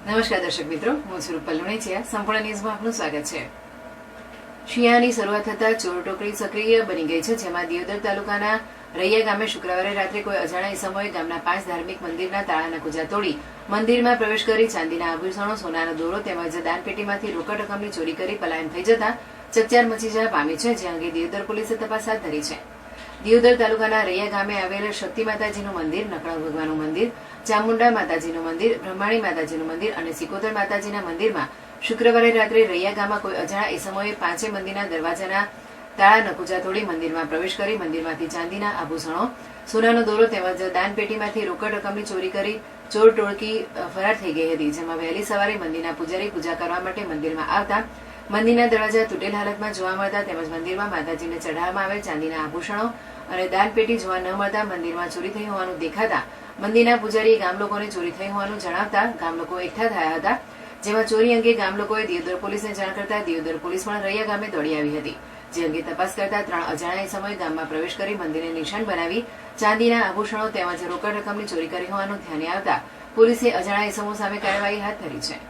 નમસ્કાર દર્શક મિત્રો, હું સ્વરૂપ રૂપલ લુણેચિયા સંપૂર્ણ ન્યૂઝમાં આપનું સ્વાગત છે. શિયાળાની શરૂઆત થતાં ચોર ટોકરી સક્રિય બની ગઈ છે, જેમાં દિયોદર તાલુકાના રૈયા ગામે શુક્રવારે રાત્રે કોઈ અજાણા ઇસમોએ ગામના પાંચ ધાર્મિક મંદિરના તાળાના કુજા તોડી મંદિરમાં પ્રવેશ કરી ચાંદીના આભૂષણો, સોનાનો દોરો તેમજ દાનપેટીમાંથી રોકડ રકમની ચોરી કરી પલાયન થઈ જતા ચકચાર મચી જવા પામી છે, જે અંગે દિયોદર પોલીસે તપાસ હાથ ધરી છે. દિયોદર તાલુકાના રૈયા ગામે આવેલ શક્તિ માતાજીનું મંદિર નકળા ભગવાનનું મંદિર, ચામુંડા માતાજીનું મંદિર, બ્રહ્માણી માતાજીનું મંદિર અને સિકોદર માતાજીના મંદિરમાં શુક્રવારે રાત્રે રૈયા ગામમાં કોઈ અજાણા ઇસમોએ પાંચે મંદિરના દરવાજાના તાળા નકુજા તોડી મંદિરમાં પ્રવેશ કરી મંદિરમાંથી ચાંદીના આભૂષણો, સોનાનો દોરો તેમજ દાનપેટીમાંથી રોકડ રકમની ચોરી કરી ચોર ટોળકી ફરાર થઈ ગઈ હતી, જેમાં વહેલી સવારે મંદિરના પૂજારી પૂજા કરવા માટે મંદિરમાં આવતા મંદિરના દરવાજા તૂટેલ હાલતમાં જોવા મળતા તેમજ મંદિરમાં માતાજીને ચઢાવવામાં આવેલ ચાંદીના આભૂષણો અને દાનપેટી જોવા ન મળતા મંદિરમાં ચોરી થઈ હોવાનું દેખાતા મંદિરના પૂજારીએ ગામ લોકોને ચોરી થઈ હોવાનું જણાવતા ગામ લોકો એકઠા થયા હતા, જેમાં ચોરી અંગે ગામ લોકોએ દિયોદર પોલીસને જાણ કરતા દિયોદર પોલીસ પણ રૈયા ગામે દોડી આવી હતી. જે અંગે તપાસ કરતા ત્રણ અજાણ્યા સમયે ગામમાં પ્રવેશ કરી મંદિરને નિશાન બનાવી ચાંદીના આભૂષણો તેમજ રોકડ રકમની ચોરી કરી હોવાનું ધ્યાને આવતા પોલીસે અજાણ્યા ઇસમો સામે કાર્યવાહી હાથ ધરી છે.